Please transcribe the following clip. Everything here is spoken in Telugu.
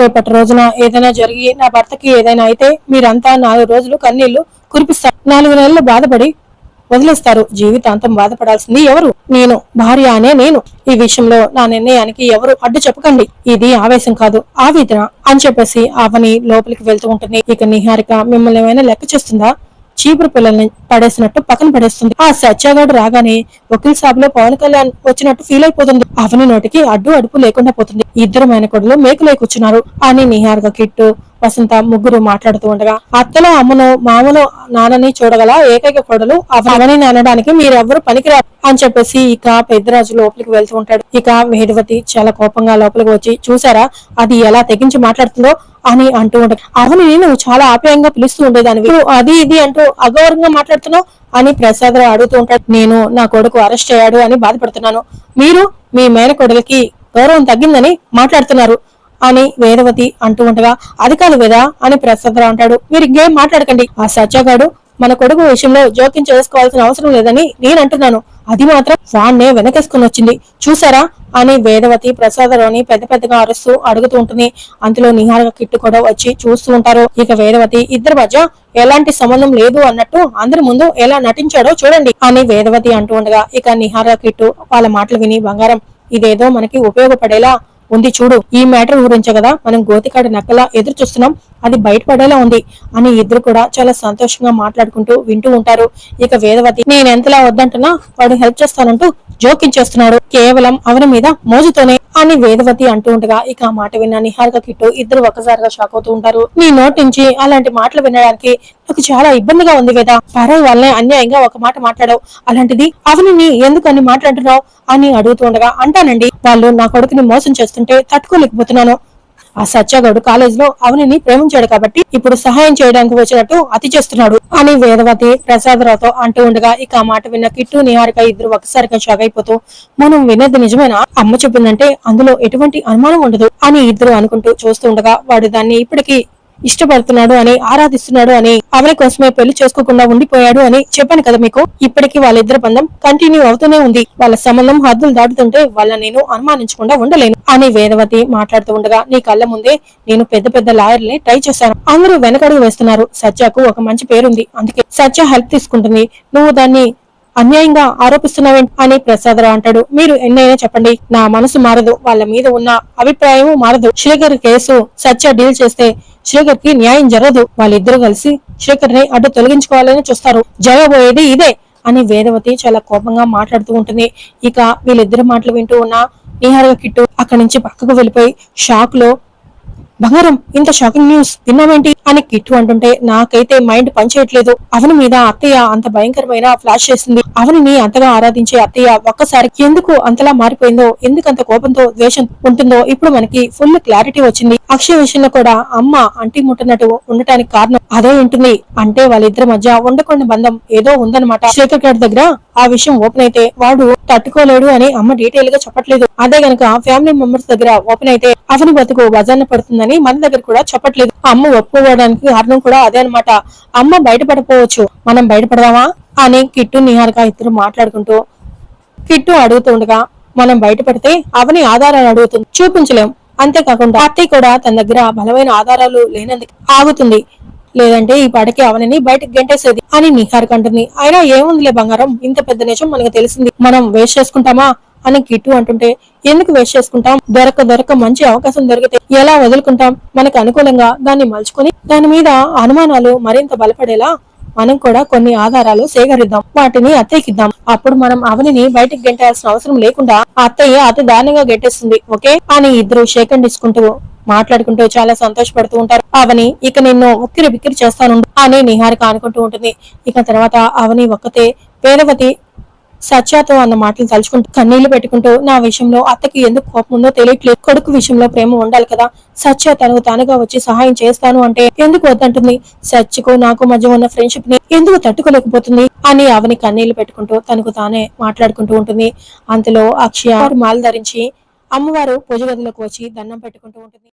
రేపటి రోజున ఏదైనా జరిగి నా భర్తకి ఏదైనా అయితే మీరంతా నాలుగు రోజులు కన్నీళ్ళు కురిపిస్తారు నాలుగు నెలలు బాధపడి వదిలేస్తారు. జీవితాంతం బాధపడాల్సింది ఎవరు? నేను భార్య అనే నేను. ఈ విషయంలో నా నిర్ణయానికి ఎవరు అడ్డు చెప్పకండి. ఇది ఆవేశం కాదు. ఆవేదన అని చెప్పేసి అవని లోపలికి వెళ్తూ ఉంటుంది. ఇక నిహారిక మిమ్మల్ని ఏమైనా లెక్క చేస్తుందా? చీపురు పిల్లల్ని పడేసినట్టు పక్కన పడేస్తుంది. ఆ సత్యాగాడు రాగానే వకీల్ సాబ్లో పవన్ కళ్యాణ్ వచ్చినట్టు ఫీల్ అయిపోతుంది. అవని నోటికి అడ్డు అడుపు లేకుండా పోతుంది. ఇద్దరు మేనకొడులు మేకులై కూర్చున్నారు. అని నిహారిక కిట్టు వసంత ముగ్గురు మాట్లాడుతూ ఉండగా అత్తలో అమ్మను మామను నాన్నని చూడగల ఏకైక కొడలు అవని అనడానికి మీరెవ్వరు పనికిరా అని చెప్పేసి ఇక పెద్దరాజు లోపలికి వెళ్తూ ఉంటాడు. ఇక మేడవతి చాలా కోపంగా లోపలికి వచ్చి చూసారా అది ఎలా తెగించి మాట్లాడుతుందో? అని అంటూ ఉంటాడు అవని నేను చాలా ఆప్యాయంగా పిలుస్తూ ఉండేదాన్ని అది ఇది అంటూ అగౌరవంగా మాట్లాడుతున్నావు? అని ప్రసాదరావు అడుగుతూ ఉంటాడు. నేను నా కొడుకు అరెస్ట్ అయ్యాడు అని బాధపడుతున్నాను. మీరు మీ మేనకొడలకి గౌరవం తగ్గిందని మాట్లాడుతున్నారు. అని వేదవతి అంటూ ఉండగా అది కాదు వేదా అని ప్రసాదరావు అంటాడు. మీరు ఇంకేం మాట్లాడకండి. ఆ సత్యగాడు మన కొడుకు విషయంలో జోక్యం చేసుకోవాల్సిన అవసరం లేదని నేను అంటున్నాను. అది మాత్రం వాణ్ణే వెనకేసుకుని వచ్చింది. చూసారా? అని వేదవతి ప్రసాదరావుని పెద్ద పెద్దగా అరుస్తూ అడుగుతూ ఉంటుంది. అందులో నిహారిక కిట్టు కూడా వచ్చి చూస్తూ ఉంటారు. ఇక వేదవతి ఇద్దరి మధ్య ఎలాంటి సంబంధం లేదు అన్నట్టు అందరి ముందు ఎలా నటించాడో చూడండి అని వేదవతి అంటూ ఉండగా ఇక నిహారిక కిట్టు వాళ్ళ మాటలు విని బంగారం ఇదేదో మనకి ఉపయోగపడేలా ఉంది చూడు. ఈ మ్యాటర్ గురించే కదా? మనం గోతికాడి నక్కలా ఎదురు చూస్తున్నాం. అది బయటపడేలా ఉంది. అని ఇద్దరు కూడా చాలా సంతోషంగా మాట్లాడుకుంటూ వింటూ ఉంటారు. ఇక వేదవతి నేను ఎంతలా వద్దంటున్నా? వాడు హెల్ప్ చేస్తానంటూ జోకించేస్తున్నాడు కేవలం అవని మీద మోజుతోనే అని వేదవతి అంటూ ఉండగా ఇక ఆ మాట విన్న నిహారిక కిట్టు ఇద్దరు ఒక్కసారిగా షాక్ అవుతూ ఉంటారు. నీ నోటి నుంచి అలాంటి మాటలు వినడానికి నాకు చాలా ఇబ్బందిగా ఉంది వేద. పరాయి వాళ్ళనే అన్యాయంగా ఒక మాట మాట్లాడావు. అలాంటిది అవని ఎందుకు అని మాట్లాడుతున్నావు అని అడుగుతూ ఉండగా అంటానండి వాళ్ళు నా కొడుకుని మోసం చేస్తుంటే తట్టుకోలేకపోతున్నాను. ఆ సత్యగౌడు కాలేజ్లో అవనిని ప్రేమించాడు కాబట్టి ఇప్పుడు సహాయం చేయడానికి వచ్చినట్టు అతి చేస్తున్నాడు. అని వేదవతి ప్రసాదరావుతో అంటూ ఉండగా ఇక ఆ మాట విన్న కిట్టు నిహారిక ఇద్దరు ఒకసారిగా షాక్ అయిపోతూ మనం విన్నది నిజమేనా? అమ్మ చెప్పిందంటే అందులో ఎటువంటి అనుమానం ఉండదు అని ఇద్దరు అనుకుంటూ చూస్తూ ఉండగా వాడు దాన్ని ఇప్పటికీ ఇష్టపడుతున్నాడు అని ఆరాధిస్తున్నాడు అని ఆమె కోసమే పెళ్ళి చేసుకోకుండా ఉండిపోయాడు అని చెప్పాను కదా మీకు. ఇప్పటికీ వాళ్ళిద్దరి బంధం కంటిన్యూ అవుతూనే ఉంది. వాళ్ళ సంబంధం హద్దులు దాటుతుంటే వాళ్ళ నేను అనుమానించకుండా ఉండలేను అని వేదవతి మాట్లాడుతూ ఉండగా నీ కళ్ళ ముందే నేను పెద్ద పెద్ద లాయర్ని ట్రై చేశాను. అందరూ వెనకడుగు వేస్తున్నారు. సత్యకు ఒక మంచి పేరుంది. అందుకే సత్య హెల్ప్ తీసుకుంటుంది. నువ్వు దాన్ని అన్యాయంగా ఆరోపిస్తున్నావే అని ప్రసాదరావు అంటాడు. మీరు ఎన్నైనా చెప్పండి. నా మనసు మారదు. వాళ్ళ మీద ఉన్న అభిప్రాయం మారదు. శ్రీకర్ కేసు సత్య డీల్ చేస్తే శ్రీకర్కి న్యాయం జరగదు. వాళ్ళిద్దరూ కలిసి శ్రీకర్ని అడ్డు తొలగించుకోవాలని చూస్తారు. జరగబోయేది ఇదే అని వేదవతి చాలా కోపంగా మాట్లాడుతూ ఉంటుంది. ఇక వీళ్ళిద్దరు మాటలు వింటూ ఉన్న నిహారిక కిట్టు అక్కడి నుంచి పక్కకు వెళ్ళిపోయి షాక్లో బంగారం ఇంత షాకింగ్ న్యూస్ విన్నామేంటి అని కిట్టు అంటుంటే నాకైతే మైండ్ పనిచేయట్లేదు. అవని మీద అత్తయ్య అంత భయంకరమైన ఫ్లాష్ చేసింది అవనిని అంతగా ఆరాధించే అత్తయ్య ఒక్కసారి ఎందుకు అంతలా మారిపోయిందో ఎందుకంత కోపంతో ద్వేషం ఉంటుందో ఇప్పుడు మనకి ఫుల్ క్లారిటీ వచ్చింది. అక్షయ విషయంలో కూడా అమ్మ అంటి ముట్టనట్టు ఉండటానికి కారణం అదే ఉంటుంది. అంటే వాళ్ళిద్దరి మధ్య ఉండకుండా బంధం ఏదో ఉందన్నమాట. శేఖర్ గారి దగ్గర ఆ విషయం ఓపెన్ అయితే వాడు తట్టుకోలేడు అని అమ్మ డీటెయిల్గా చెప్పట్లేదు. అదే గనక ఫ్యామిలీ మెంబర్స్ దగ్గర ఓపెన్ అయితే అవని బతుకు వజాన పడుతుందని కానీ మన దగ్గర కూడా చెప్పట్లేదు. అమ్మ ఒప్పుకోవడానికి కారణం కూడా అదే అనమాట అమ్మ బయటపడపోవచ్చు మనం బయటపడదామా అని కిట్టు నిహారిక ఇద్దరు మాట్లాడుకుంటూ కిట్టు అడుగుతుండగా మనం బయటపడితే అవని ఆధారాలు అడుగుతుంది. చూపించలేం. అంతేకాకుండా అత్తయ్య కూడా తన దగ్గర బలమైన ఆధారాలు లేనందుకు ఆగుతుంది. లేదంటే ఈ పాటకి అవనని బయటకు గెంటేసేది అని నిహారిక అంటుంది. అయినా ఏముందిలే బంగారం? ఇంత పెద్ద నిజం మనకు తెలిసింది. మనం వేస్ట్ చేసుకుంటామా? మనకి కిట్టు అంటుంటే ఎందుకు వేస్ట్ చేసుకుంటాం? దొరక దొరక మంచి అవకాశం దొరికితే ఎలా వదులుకుంటాం? మనకు అనుకూలంగా దాన్ని మలుచుకొని దాని మీద అనుమానాలు మరింత బలపడేలా మనం కూడా కొన్ని ఆధారాలు సేకరిద్దాం. వాటిని అత్తయ్యకిద్దాం అప్పుడు మనం అవనిని బయటికి గెంటాల్సిన అవసరం లేకుండా అత్తయ్య అతి దారుణంగా గెట్టేస్తుంది. ఓకే? అని ఇద్దరు షేకండ్ ఇచ్చుకుంటూ మాట్లాడుకుంటూ చాలా సంతోషపడుతూ ఉంటారు. అవని ఇక నిన్ను ఉక్కిరి బిక్కిరి చేస్తాను అని నిహారిక అనుకుంటూ ఉంటుంది. ఇక తర్వాత అవని ఒక్కతే వేదవతి సత్యాతో అన్న మాటలు తలుచుకుంటూ కన్నీళ్ళు పెట్టుకుంటూ నా విషయంలో అత్తకి ఎందుకు కోపం ఉందో తెలియట్లేదు. కొడుకు విషయంలో ప్రేమ ఉండాలి కదా. సత్య తనకు తానుగా వచ్చి సహాయం చేస్తాను అంటే ఎందుకు వద్దంటుంది? సత్యకు నాకు మధ్య ఉన్న ఫ్రెండ్షిప్ని ఎందుకు తట్టుకోలేకపోతుంది? అని అవని కన్నీళ్ళు పెట్టుకుంటూ తనకు తానే మాట్లాడుకుంటూ ఉంటుంది. అంతలో అక్షయ మాల ధరించి అమ్మవారు పూజ గదిలోకి వచ్చి దండం పెట్టుకుంటూ ఉంటుంది.